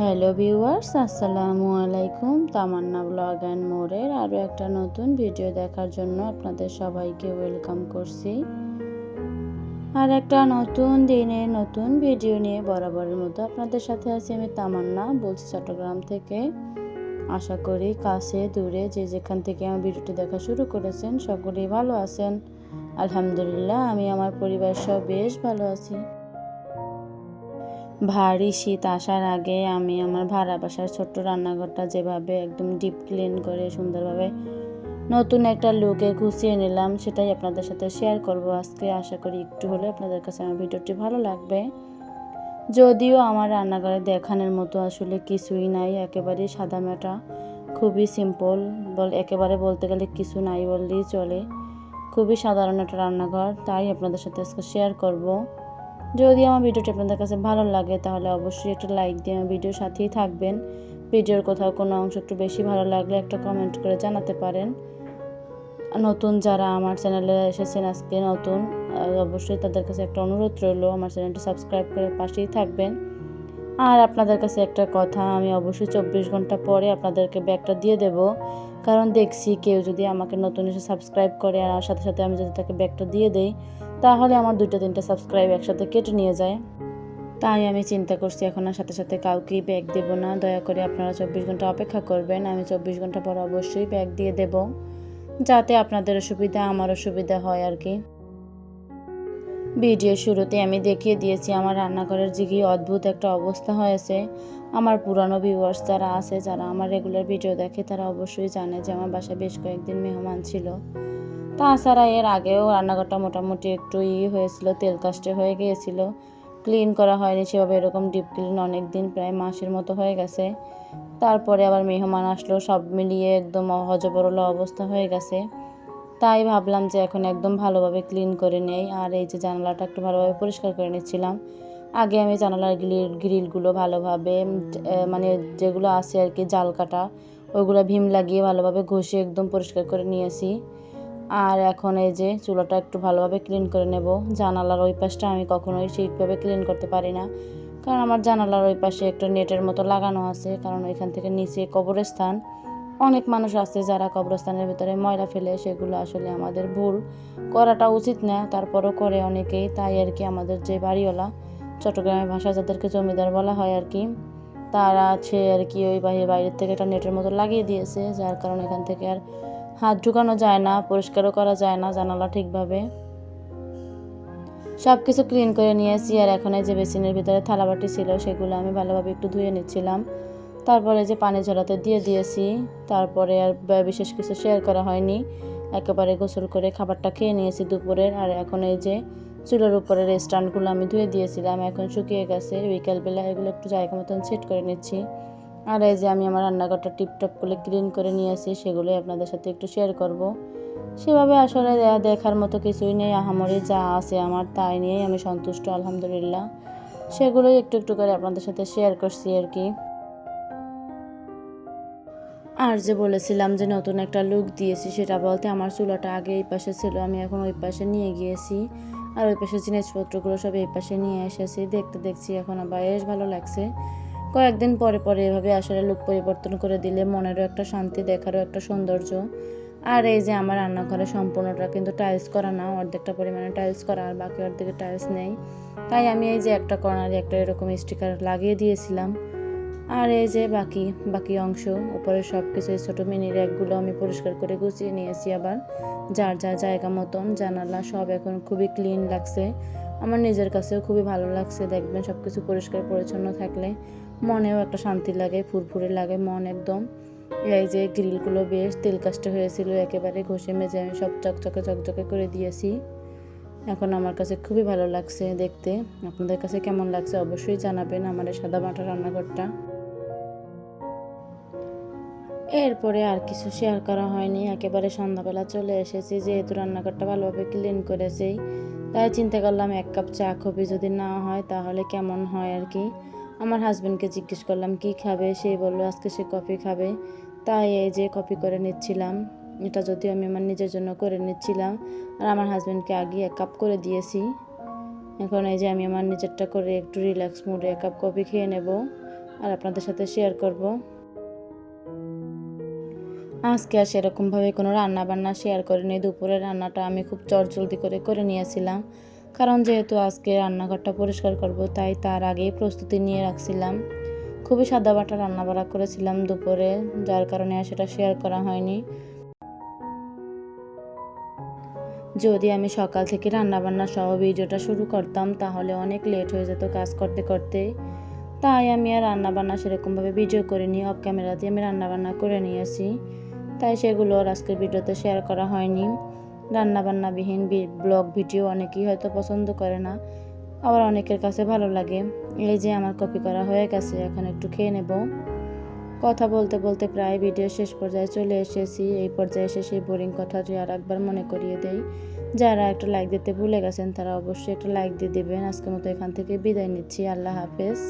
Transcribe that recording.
Hello viewers, আসসালামু আলাইকুম। তামান্না blog and মোড়ের আরও একটা নতুন ভিডিও দেখার জন্য আপনাদের সবাইকে ওয়েলকাম করছি। আর একটা নতুন দিনে নতুন ভিডিও নিয়ে বরাবরের মতো আপনাদের সাথে আছি আমি তামান্না, বলছি চট্টগ্রাম থেকে। আশা করি কাছে, দূরে যে যেখান থেকে আমার ভিডিওটি দেখা শুরু করেছেন সকলেই ভালো আছেন। আলহামদুলিল্লাহ, আমি, আমার পরিবার সব বেশ ভালো আছি। ভারী শীত আসার আগে আমি আমার ভাড়া বাসার ছোট্ট রান্নাঘরটা যেভাবে একদম ডিপ ক্লিন করে সুন্দরভাবে নতুন একটা লুকে গুছিয়ে নিলাম, সেটাই আপনাদের সাথে শেয়ার করব আজকে। আশা করি একটু হলে আপনাদের কাছে আমার ভিডিওটি ভালো লাগবে। যদিও আমার রান্নাঘরে দেখানোর মতো আসলে কিছুই নাই, একেবারে সাদামাটা খুবই সিম্পল বল একেবারে বলতে গেলে কিছু নাই বললেই চলে। খুবই সাধারণ একটা রান্নাঘর, তাই আপনাদের সাথে আজকে শেয়ার করব। যদি আমার ভিডিওটি আপনাদের কাছে ভালো লাগে, তাহলে অবশ্যই একটা লাইক দিয়ে আমার ভিডিওর সাথেই থাকবেন। ভিডিওর কোথাও কোনো অংশ একটু বেশি ভালো লাগলে একটা কমেন্ট করে জানাতে পারেন। নতুন যারা আমার চ্যানেলে এসেছেন আজকে নতুন অবশ্যই তাদের কাছে একটা অনুরোধ রইল, আমার চ্যানেলটি সাবস্ক্রাইব করে পাশেই থাকবেন। আর আপনাদের কাছে একটা কথা, আমি অবশ্যই চব্বিশ ঘণ্টা পরে আপনাদেরকে ব্যাগটা দিয়ে দেব। কারণ দেখছি কেউ যদি আমাকে নতুন এসে সাবস্ক্রাইব করে, আর সাথে সাথে আমি যদি তাকে ব্যাগটা দিয়ে দেই তাহলে আমার দুইটা তিনটা সাবস্ক্রাইব একসাথে কেটে নিয়ে যায়। তাই আমি চিন্তা করছি এখন আর সাথে সাথে কাউকেই ব্যাগ দেবো না। দয়া করে আপনারা চব্বিশ ঘণ্টা অপেক্ষা করবেন। আমি চব্বিশ ঘণ্টা পর অবশ্যই ব্যাগ দিয়ে দেব, যাতে আপনাদেরও সুবিধা আমারও সুবিধা হয় আর কি। ভিডিও শুরুতে আমি দেখিয়ে দিয়েছি, আমার রান্নাঘরের কি অদ্ভুত একটা অবস্থা হয়েছে। আমার পুরানো ভিউয়ার্স যারা আছে, যারা আমার রেগুলার ভিডিও দেখে, তারা অবশ্যই জানে যে আমার বাসায় বেশ কয়েকদিন মেহমান ছিল। তাছাড়া এর আগেও রান্নাঘরটা মোটামুটি একটু ই হয়েছিল, তেল কাস্টে হয়ে গিয়েছিল। ক্লিন করা হয়নি সেভাবে, এরকম ডিপ ক্লিন অনেক দিন প্রায় মাসের মতো হয়ে গেছে। তারপরে আবার মেহমান আসলো, সব মিলিয়ে একদম হজবরল অবস্থা হয়ে গেছে। তাই ভাবলাম যে এখন একদম ভালোভাবে ক্লিন করে নেই। আর এই যে জানালাটা একটু ভালোভাবে পরিষ্কার করে নিচ্ছিলাম। আগে আমি জানালার গ্রিল, গ্রিলগুলো ভালোভাবে মানে যেগুলো আছে আর কি জাল কাটা ওইগুলো ভীম লাগিয়ে ভালোভাবে ঘষে একদম পরিষ্কার করে নিয়েছি। আর এখন এই যে চুলাটা একটু ভালোভাবে ক্লিন করে নেব। জানালার ওই পাশটা আমি কখনোই ঠিকভাবে ক্লিন করতে পারি না। কারণ আমার জানালার ওই পাশে একটা নেটের মতো লাগানো আছে, কারণ ওইখান থেকে নিচে কবরস্থান। অনেক মানুষ আছে যারা কবরস্থানের ভিতরে ময়লা ফেলে, সেগুলো আসলে আমাদের ভুল। করাটা উচিত না, তারপরও করে অনেকেই। তাই আর কি আমাদের যে বাড়িওয়ালা, চট্টগ্রামের ভাষা যাদেরকে জমিদার বলা হয় আর কি, তারা আছে আর কি ওই বাইরে বাইরের থেকে একটা নেটের মতো লাগিয়ে দিয়েছে, যার কারণে এখান থেকে আর হাত ঢুকানো যায় না, পরিষ্কারও করা যায় না জানালা ঠিকভাবে। সব কিছু ক্লিন করে নিয়েছি আর এখন এই যে বেসিনের ভিতরে থালাবাটি ছিল সেগুলো আমি ভালোভাবে একটু ধুয়ে নিচ্ছিলাম। তারপরে যে পানি ঝরাতে দিয়ে দিয়েছি, তারপরে আর বিশেষ কিছু শেয়ার করা হয়নি। একেবারে গোসল করে খাবারটা খেয়ে নিয়েছি দুপুরের আর এখন এই যে চুলের উপরের স্ট্যান্ডগুলো আমি ধুয়ে দিয়েছিলাম, এখন শুকিয়ে গেছে। বিকালবেলা এগুলো একটু জায়গা মতন সেট করে নিচ্ছি। আর এই যে আমি আমার রান্নাঘরটা টিপটপ করে ক্লিন করে নিয়ে আসি, সেগুলোই আপনাদের সাথে একটু শেয়ার করব। সেভাবে আসলে দেখার মতো কিছুই নেই, আহামরি যা আছে আমার তাই নিয়েই আমি সন্তুষ্ট, আলহামদুলিল্লাহ। সেগুলোই একটু একটু করে আপনাদের সাথে শেয়ার করছি আর কি। আর যে বলেছিলাম যে নতুন একটা লুক দিয়েছি, সেটা বলতে আমার চুলাটা আগে এই পাশে ছিল, আমি এখন ওই পাশে নিয়ে গিয়েছি। আর ওই পাশে জিনিসপত্রগুলো সব এই পাশে নিয়ে এসেছি, দেখতে দেখছি এখন আবার, বেশ ভালো লাগছে। কয়েকদিন পরে পরে এভাবে আসলে লুক পরিবর্তন করে দিলে মনেরও একটা শান্তি, দেখারও একটা সৌন্দর্য। আর এই যে আমার রান্নাঘরে সম্পূর্ণটা কিন্তু টাইলস করা না, অর্ধেকটা পরিমাণে টাইলস করা, আর বাকি অর্ধেকে টাইলস নেই। তাই আমি এই যে একটা কর্নারে একটা এরকম স্টিকার লাগিয়ে দিয়েছিলাম। আর এই যে বাকি বাকি অংশ উপরে সব কিছু ছোটো মিনি র্যাকগুলো আমি পরিষ্কার করে গুছিয়ে নিয়েছি আবার। যার যা জায়গা মতন, জানালা সব এখন খুবই ক্লিন লাগছে। আমার নিজের কাছেও খুবই ভালো লাগছে। দেখবেন সব কিছু পরিষ্কার, পরিচ্ছন্ন থাকলে মনেও একটা শান্তি লাগে, ফুরফুরে লাগে মন একদম। এই যে গ্রিলগুলো বেশ তেল কাস্টে হয়েছিল, একেবারে ঘষে মেজে আমি সব চকচকে চকচকে করে দিয়েছি। এখন আমার কাছে খুবই ভালো লাগছে দেখতে। আপনাদের কাছে কেমন লাগছে অবশ্যই জানাবেন আমার এই সাদা মাটা রান্নাঘরটা। এরপরে আর কিছু শেয়ার করা হয়নি, একেবারে সন্ধ্যাবেলা চলে এসেছি, যেহেতু রান্নাঘরটা ভালোভাবে ক্লিন করেছি তাই চিন্তা করলাম এক কাপ চা কফি যদি না হয় তাহলে কেমন হয় আর কি। আমার হাজব্যান্ডকে জিজ্ঞেস করলাম, কি খাবে? সে বলল, আজকে সে কফি খাবে। তাই এই যে কফি করে নিচ্ছিলাম। এটা যদিও আমি আমার নিজের জন্য করে নিচ্ছিলাম। আর আমার হাজব্যান্ডকে আগে এক কাপ করে দিয়েছি। এখন এই যে আমি আমার নিজেরটা করে একটু রিল্যাক্স মুডে এক কাপ কফি খেয়ে নেব। আর আপনাদের সাথে শেয়ার করব। আজকে আর সেরকমভাবে কোনো রান্না বান্না শেয়ার করিনি। দুপুরের রান্নাটা আমি খুব চটজলদি করে করে নিয়েছিলাম। কারণ যেহেতু আজকে রান্নাঘরটা পরিষ্কার করব, তাই তার আগেই প্রস্তুতি নিয়ে রাখছিলাম। খুবই সাদা বাটা রান্না বাড়া করেছিলাম দুপুরে, যার কারণে আর সেটা শেয়ার করা হয়নি। যদি আমি সকাল থেকে রান্না বান্না সহ ভিডিওটা শুরু করতাম, তাহলে অনেক লেট হয়ে যেত কাজ করতে করতে। তাই আমি আর রান্না বান্না সেরকমভাবে ভিডিও করিনি। অফ ক্যামেরা দিয়ে আমি রান্না বান্না করে নিয়েছি। তাই সেগুলো আর আজকের ভিডিওতে শেয়ার করা হয়নি। রান্নাবান্নাবিহীন ব্লগ ভিডিও অনেকেই হয়তো পছন্দ করে না। আবার অনেকের কাছে ভালো লাগে। এই যে আমার কপি করা হয়ে গেছে, এখন একটু খেয়ে নেব। কথা বলতে বলতে প্রায় ভিডিও শেষ পর্যায়ে চলে এসেছি। এই পর্যায়ে এসে সেই বোরিং কথাটি আর একবার মনে করিয়ে দেই, যারা একটা লাইক দিতে ভুলে গেছেন, তারা অবশ্যই একটা লাইক দিয়ে দেবেন। আজকের মতো এখান থেকে বিদায় নিচ্ছি। আল্লাহ হাফেজ।